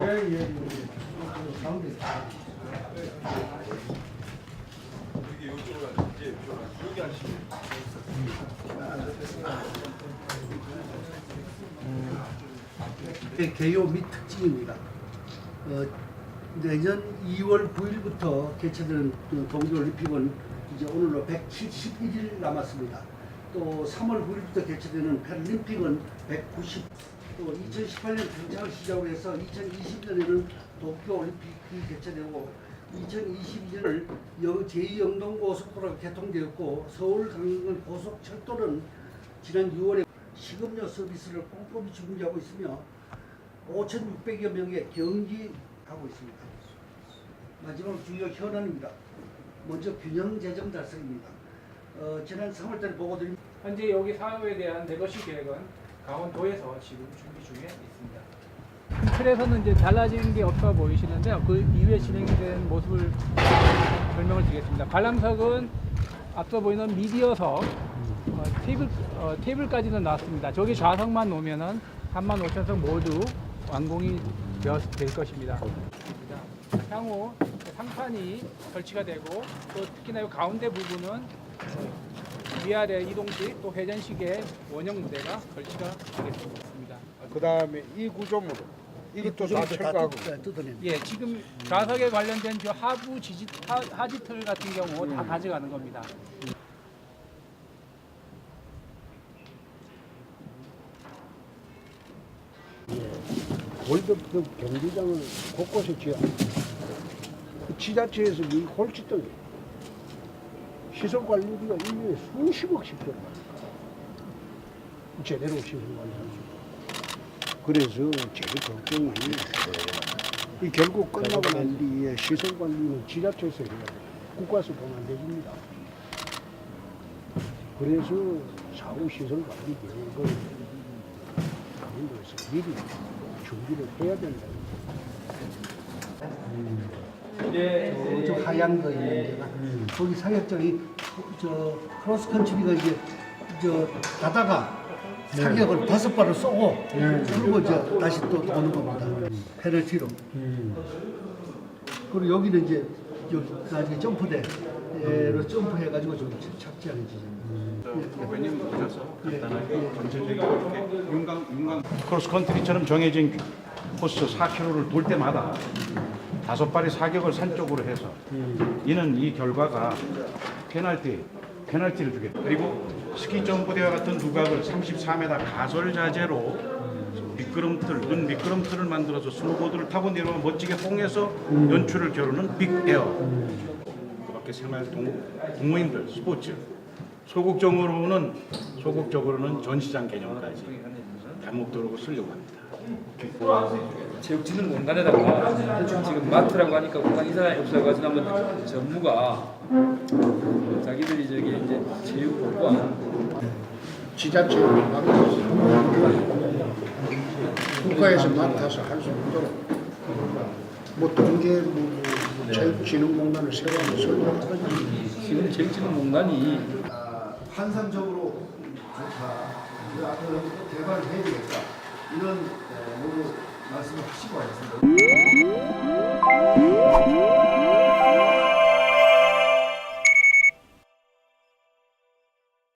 예, 예, 예. 예. 가운데 다. 여기 이쪽으로 가야지. 예, 이쪽으로 가야지. 여기 하시면. 음, 개요 및 특징입니다. 어, 내년 2월 9일부터 개최되는 그 동계올림픽은 이제 오늘로 171일 남았습니다. 또 3월 9일부터 개최되는 패럴림픽은 190, 또 2018년 평창을 시작으로 해서 2020년에는 도쿄올림픽이 개최되고 2022년을 제2영동고속도로가 개통되었고 서울 강릉 고속철도는 지난 6월에 식음료 서비스를 꼼꼼히 준비하고 있으며 5,600여 명의 경기하고 있습니다. 마지막 주요 현안입니다. 먼저 균형 재정 달성입니다. 어, 지난 3월달에 보고 드린 현재 여기 사업에 대한 레거시 계획은 강원도에서 지금 준비 중에 있습니다. 틀에서는 이제 달라진 게 없어 보이시는데요. 그 이후에 진행된 모습을 설명을 드리겠습니다. 관람석은 앞서 보이는 미디어석 어, 테이블 어, 테이블까지는 나왔습니다. 저기 좌석만 놓으면은 3만 5천석 모두 완공이 되었, 될 것입니다. 향후 상판이 설치가 되고 또 특히나 이 가운데 부분은 위아래 이동식 또 회전식의 원형 무대가 설치가 되겠습니다. 그 다음에 이 구조물 이것도 다 철거하고 뜯어낸 예, 지금 좌석에 관련된 저 하부 지지 하, 하지틀 같은 경우 다 가져가는 겁니다. 월드컵 경기장을 곳곳에 지어 그 지자체에서 이 홀치덩이 시설 관리비가 1년에 수십억씩 들어가니까 제대로 시설 관리할 수 그래서 제일 걱정이 이 결국 끝나고 난 뒤에 시설 관리는 지자체에서 해야 돼 국가에서 돈안 대줍니다. 그래서 사후 시설 관리 계획을 강원도에서 미리 준비를 해야 된다. 어, 저 하얀 거 있는 데가. 거기 사격장이 저 크로스 컨트리가 이제 저 가다가 사격을 다섯 발을 쏘고 그리고 이제 다시 또 오는 겁니다. 페널티로. 그리고 여기는 이제 여기 나중에 점프대로 점프해가지고 저기 착지하는 지점. 대표님 오셔서 예, 간단하게 예. 전체적인 이렇게 윤곽 윤곽 크로스컨트리처럼 정해진 코스 4km를 돌 때마다 다섯 발의 사격을 산 쪽으로 해서 이는 이 결과가 페널티 페널티를 주겠다. 그리고 스키 점프대와 같은 두각을 34m 가설 자재로 미끄럼틀, 눈 미끄럼틀을 만들어서 스노보드를 타고 내려오면 멋지게 뽕해서 연출을 겨루는 빅에어. 그 밖에 생활 동, 동호인들 스포츠 소극적으로는 소극적으로는 전시장 개념까지 다목도로 쓰려고 합니다. 체육진흥 공단에다가 지금 마트라고 하니까 공간 이 사람이 없어가지고 한번 전무가 자기들이 저기 이제 체육관 지자체를 맡아서 국가에서 맡아서 할수 있도록 뭐 동계 뭐 체육진흥공단을 세워서 지금 체육진흥공단이 아, 환상적으로 좋다. 그 앞으로 또 개발을 해야 되겠다. 이런 에, 모두 말씀을 하시고 하셨습니다.